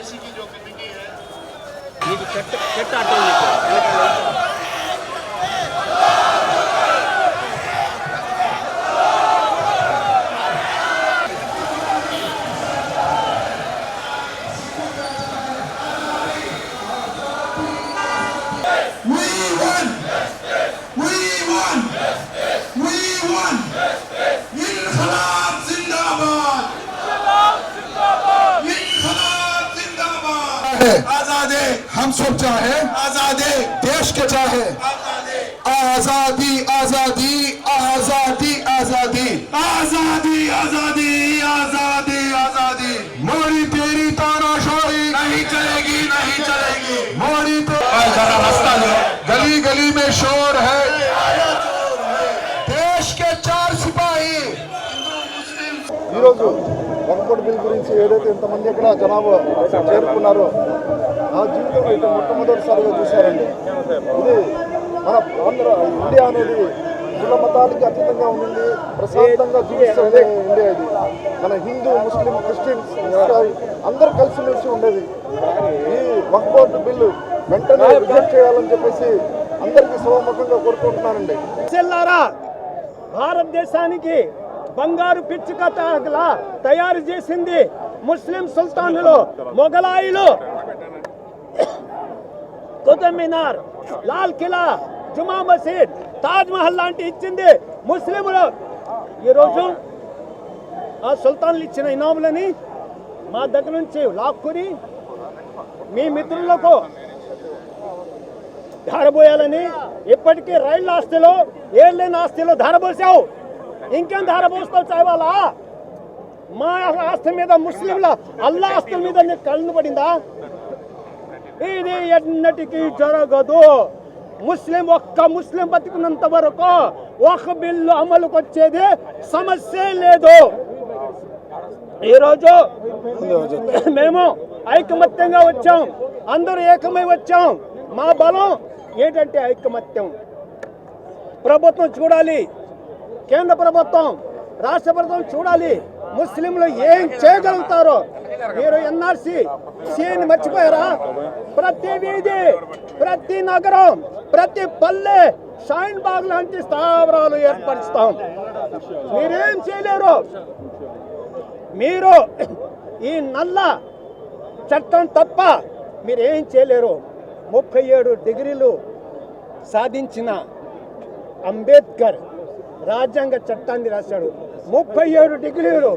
ऐसी चीजों के लिए है ये कट कट आटा नहीं है آزادے ہم سب چاہے آزادے۔ دیش کے چاہے آزادی آزادی آزادی آزادی۔ آزادی آزادی۔ ఈరోజు వక్ఫ్ బిల్ గురించి ఏదైతే ఇంతమంది ఇక్కడ జనాభా చేరుకున్నారో నా జీవితంలో ఇటు మొట్టమొదటిసారిగా చూశారండి. ఇది మన ఆంధ్ర ఇండియా అనేది కుల మతాలకి అతీతంగా ఉండింది ప్రశాంతంగా జీవిస్తుంది ఇండియా ఇది. మన హిందూ ముస్లిం క్రిస్టియన్స్ అందరూ కలిసిమెలిసి ఉండేది. ఈ వక్ఫ్ బిల్లు వెంటనే రిజెక్ట్ చేయాలని చెప్పేసి అందరికీ శుభముఖంగా కోరుకుంటున్నానండి. చెల్లారా భారతదేశానికి బంగారు పిచ్చుక తాగలా తయారు చేసింది ముస్లిం సుల్తానులు మొఘలాయిలు. కుతుబ్ మినార్ లాల్ కిలా జుమా మసీద్ తాజ్ మహల్ లాంటి ఇచ్చింది ముస్లింలు ఈరోజు ఆ సుల్తాన్లు ఇచ్చిన ఇనాములని మా దగ్గర నుంచి లాక్కుని మీ మిత్రులకు ధారబోయాలని ఇప్పటికీ రైళ్ళ ఆస్తిలో ఏళ్ళైన ఆస్తిలో ధారబోసావు. ఇంకేం ధారపోస్తావు చావాలా? మా ఆస్తి మీద ముస్లింల అల్లా ఆస్తుల మీద నీకు కళ్ళు పడిందా? ఇది ఎన్నటికీ జరగదు. ముస్లిం ఒక్క ముస్లిం బతికినంత వరకు ఒక బిల్లు అమలుకు వచ్చేది సమస్య లేదు. ఈరోజు మేము ఐకమత్యంగా వచ్చాం. అందరూ ఏకమై వచ్చాం. మా బలం ఏంటంటే ఐకమత్యం. ప్రభుత్వం చూడాలి. కేంద్ర ప్రభుత్వం రాష్ట్ర ప్రభుత్వం చూడాలి. ముస్లింలు ఏం చేయగలుగుతారో? మీరు ఎన్ఆర్సి సీని మర్చిపోయారా? ప్రతి వీధి ప్రతి నగరం ప్రతి పల్లె షైన్ బాగ్ లాంటి స్థావరాలు ఏర్పరుస్తాం. మీరేం చేయలేరు? మీరు ఈ నల్ల చట్టం తప్ప మీరేం చేయలేరు. ముప్పై ఏడు డిగ్రీలు సాధించిన అంబేద్కర్ రాజ్యాంగ చట్టాన్ని రాశాడు. ముప్పై ఏడు డిగ్రీలు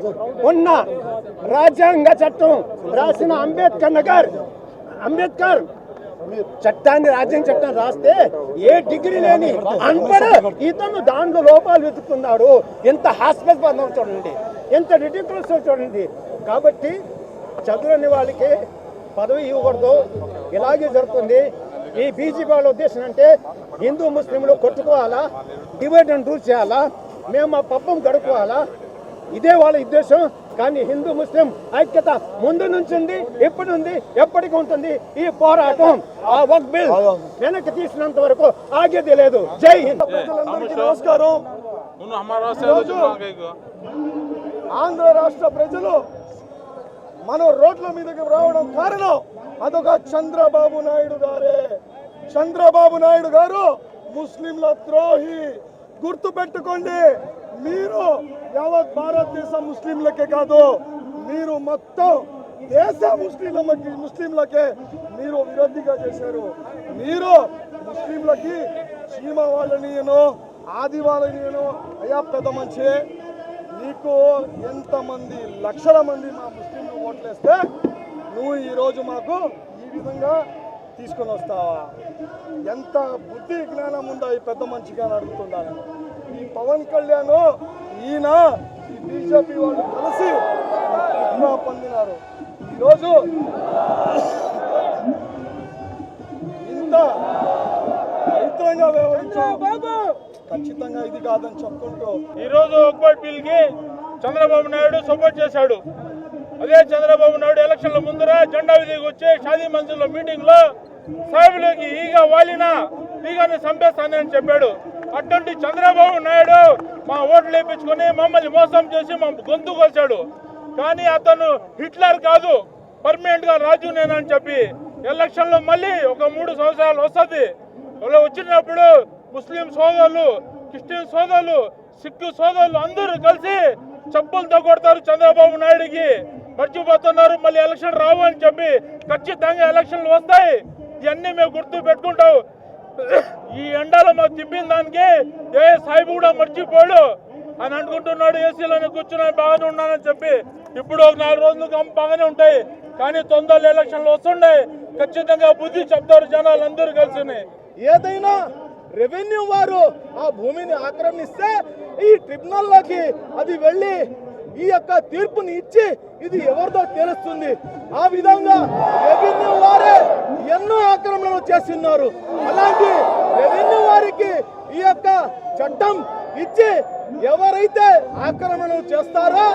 ఉన్న రాజ్యాంగ చట్టం రాసిన అంబేద్కర్ నగర్. అంబేద్కర్ చట్టాన్ని రాజ్యాంగ చట్టం రాస్తే ఏ డిగ్రీ లేని అన్పడ ఇతను దాంట్లో లోపాలు వెతుకున్నాడు ఎంత హాస్పిటల్ చూడండి. ఎంత రిడిక్యులస్ చూడండి. కాబట్టి చదువుని వాళ్ళకి పదవి ఇవ్వకూడదు. ఇలాగే జరుగుతుంది. ఈ బీజేపీ వాళ్ళ ఉద్దేశం అంటే హిందూ ముస్లింలు కొట్టుకోవాలా డివైడ్ అండ్ రూల్ చేయాలా మేము మా పప్పం గడుపుకోవాలా? ఇదే వాళ్ళ ఉద్దేశం. కానీ హిందూ ముస్లిం ఐక్యత ముందు నుంచి ఉంది ఎప్పుడు ఉంది ఎప్పటికీ ఉంటుంది. ఈ పోరాటం ఆ వక్ బిల్ వెనక్కి తీసినంత వరకు ఆగేది లేదు. జై హింద్. ప్రజలందరికీ నమస్కారం. ఈరోజు ఆంధ్ర రాష్ట్ర ప్రజలు మనం రోడ్ల మీదకి రావడం కారణం అదొక చంద్రబాబు నాయుడు గారే. చంద్రబాబు నాయుడు గారు ముస్లింల ద్రోహి. గుర్తు పెట్టుకోండి మీరు యావత్ భారతదేశ ముస్లింలకే కాదు మీరు మొత్తం దేశ ముస్లింల ముస్లింలకే మీరు విరోధిగా చేశారు. మీరు ముస్లింలకి చీమ వాళ్ళనియను ఆది వాళ్ళనియను అయ్యా పెద్ద మంచి నీకు ఎంతమంది లక్షల మంది మా ముస్లింలు ఓట్లేస్తే నువ్వు ఈరోజు మాకు ఈ విధంగా తీసుకొని వస్తావా? ఎంత బుద్ధి జ్ఞానం ఉందో ఈ పెద్ద మనిషిగా అని అడుగుతున్నాను ఈ పవన్ కళ్యాణ్ ఈయన ఈ బీజేపీ వాళ్ళు కలిసి పొందినారు. ఈరోజు ఇంత పవిత్రంగా వ్యవహరించాం. ఖచ్చితంగా ఇది కాదని చెప్పుకుంటూ. ఈరోజు రోజు బిల్కి చంద్రబాబు నాయుడు సపోర్ట్ చేశాడు. అదే చంద్రబాబు నాయుడు ఎలక్షన్ల ముందర జెండా విధికి వచ్చి షాదీ మంజిల్లో మీటింగ్లో ఈగ వాలినా ఈగని చంపేస్తానని చెప్పాడు. అటువంటి చంద్రబాబు నాయుడు మా ఓట్లు వేయించుకొని మమ్మల్ని మోసం చేసి మా గొంతు కొలిచాడు. కానీ అతను హిట్లర్ కాదు పర్మనెంట్గా రాజు నేనని చెప్పి ఎలక్షన్లో మళ్ళీ ఒక మూడు సంవత్సరాలు వస్తుంది. వచ్చినప్పుడు ముస్లిం సోదరులు క్రిస్టియన్ సోదరులు సిక్కు సోదరులు అందరూ కలిసి చెప్పులతో కొడతారు చంద్రబాబు నాయుడికి. మర్చిపోతున్నారు. మళ్ళీ ఎలక్షన్ రావు అని చెప్పి ఖచ్చితంగా ఎలక్షన్లు వస్తాయి. ఇవన్నీ మేము గుర్తు పెట్టుకుంటాం. ఈ ఎండలో మాకు తిప్పిన దానికి ఏ సాయిబు కూడా మర్చిపోడు అని అనుకుంటున్నాడు. ఏసీలోనే కూర్చుని బాగానే ఉన్నానని చెప్పి ఇప్పుడు ఒక నాలుగు రోజులు గమ్ బాగానే ఉంటాయి. కానీ తొందరలో ఎలక్షన్లు వస్తుండే. ఖచ్చితంగా బుద్ధి చెప్తారు జనాలు అందరూ కలిసి ఏదైనా రెవెన్యూ వారు ఆ భూమిని ఆక్రమిస్తే ఈ ట్రిబ్యునల్లోకి అది వెళ్ళి ఈ యొక్క తీర్పుని ఇచ్చి ఇది ఎవరితో తెలుస్తుంది. ఆ విధంగా రెవెన్యూ వారే ఎన్నో ఆక్రమణలు చేస్తున్నారు. అలాంటి రెవెన్యూ వారికి ఈ యొక్క చట్టం ఇచ్చి ఎవరైతే ఆక్రమణలు చేస్తారో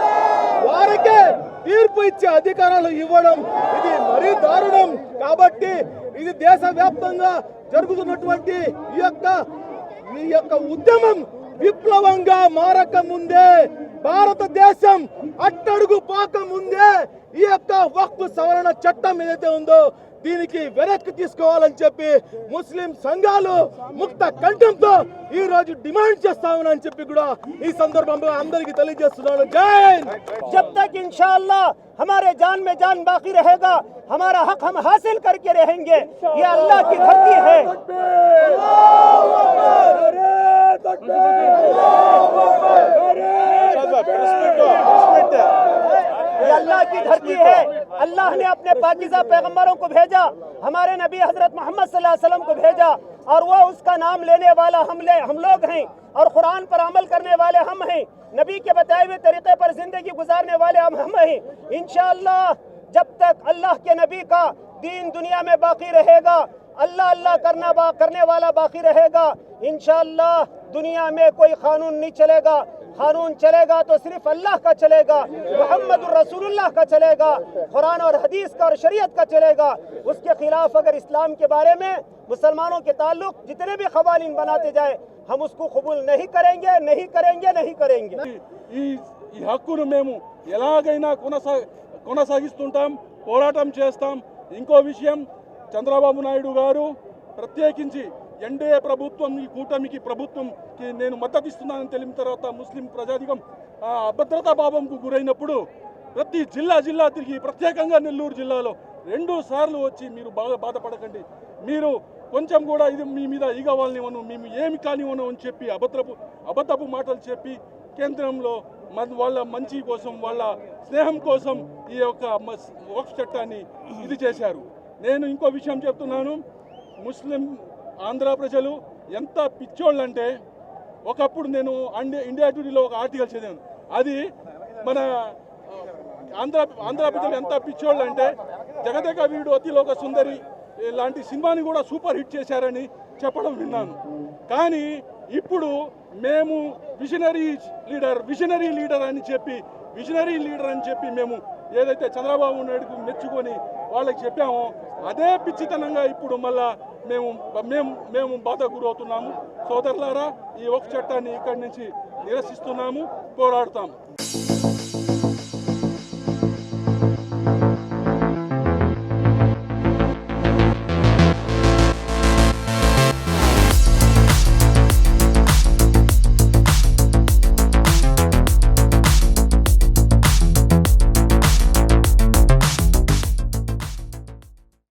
వారికే తీర్పు ఇచ్చే అధికారాలు ఇవ్వడం ఇది మరీ దారుణం. కాబట్టి ఇది దేశవ్యాప్తంగా జరుగుతున్నటువంటి ఈ యొక్క ఈ యొక్క ఉద్యమం విప్లవంగా మారక ముందే جب تک ان شاء اللہ ہمارے جان میں ہمارا حق ہم کر کے رہیں گے یہ اللہ کی دھرتی ہے۔ اللہ نے اپنے پاکیزہ پیغمبروں کو بھیجا۔ ہمارے نبی حضرت محمد صلی اللہ علیہ وسلم کو بھیجا۔ اور وہ اس کا نام لینے والا ہم لے ہم لوگ ہیں۔ اور قرآن پر عمل کرنے والے ہم ہیں۔ نبی کے بتائے ہوئے طریقے پر زندگی گزارنے والے ہم ہم ہیں۔ انشاءاللہ جب تک اللہ کے نبی کا دین دنیا میں باقی رہے گا اللہ اللہ کرنا با کرنے والا باقی رہے گا۔ انشاءاللہ دنیا میں کوئی قانون نہیں چلے گا۔ قانون چلے گا تو صرف اللہ کا چلے گا۔ محمد الرسول اللہ کا چلے گا۔ قرآن اور حدیث کا اور شریعت کا چلے گا۔ اس کے خلاف اگر اسلام کے بارے میں مسلمانوں کے تعلق جتنے بھی قوانین بناتے جائے ہم اس کو قبول نہیں کریں گے، نہیں کریں گے، نہیں کریں گے۔ ఈ హక్కును మేము ఎలాగైనా కొనసా కొనసాగిస్తుంటాం పోరాటం చేస్తాం ఇంకో విషయం చంద్రబాబు నాయుడు గారు ప్రత్యేకించి ఎన్డీఏ ప్రభుత్వం ఈ కూటమికి ప్రభుత్వంకి నేను మద్దతు ఇస్తున్నానని తెలిపిన తర్వాత ముస్లిం ప్రజాధికం అభద్రతా భావంకు గురైనప్పుడు ప్రతి జిల్లా జిల్లా తిరిగి ప్రత్యేకంగా నెల్లూరు జిల్లాలో రెండు సార్లు వచ్చి మీరు బాగా బాధపడకండి. మీరు కొంచెం కూడా ఇది మీ మీద ఈగ వాళ్ళనివ్వను మేము ఏమి కానివ్వను అని చెప్పి అభద్రపు అబద్ధపు మాటలు చెప్పి కేంద్రంలో వాళ్ళ మంచి కోసం వాళ్ళ స్నేహం కోసం ఈ యొక్క మస్- వక్ఫ్ చట్టాన్ని ఇది చేశారు. నేను ఇంకో విషయం చెప్తున్నాను. ముస్లిం ఆంధ్ర ప్రజలు ఎంత పిచ్చోళ్ళంటే ఒకప్పుడు నేను అండి ఇండియా టుడేలో ఒక ఆర్టికల్ చదివాను. అది మన ఆంధ్ర ఆంధ్ర ప్రజలు ఎంత పిచ్చోళ్ళు అంటే జగదేక వీడు అతిలోక సుందరి లాంటి సినిమాని కూడా సూపర్ హిట్ చేశారని చెప్పడం విన్నాను. కానీ ఇప్పుడు మేము విజనరీ లీడర్ విజనరీ లీడర్ అని చెప్పి విజనరీ లీడర్ అని చెప్పి మేము ఏదైతే చంద్రబాబు నాయుడుకు మెచ్చుకొని వాళ్ళకి చెప్పామో అదే పిచ్చితనంగా ఇప్పుడు మళ్ళా మేము మేము మేము బాధ గురవుతున్నాము సోదరులారా ఈ ఒక చట్టాన్ని ఇక్కడి నుంచి నిరసిస్తున్నాము పోరాడతాము.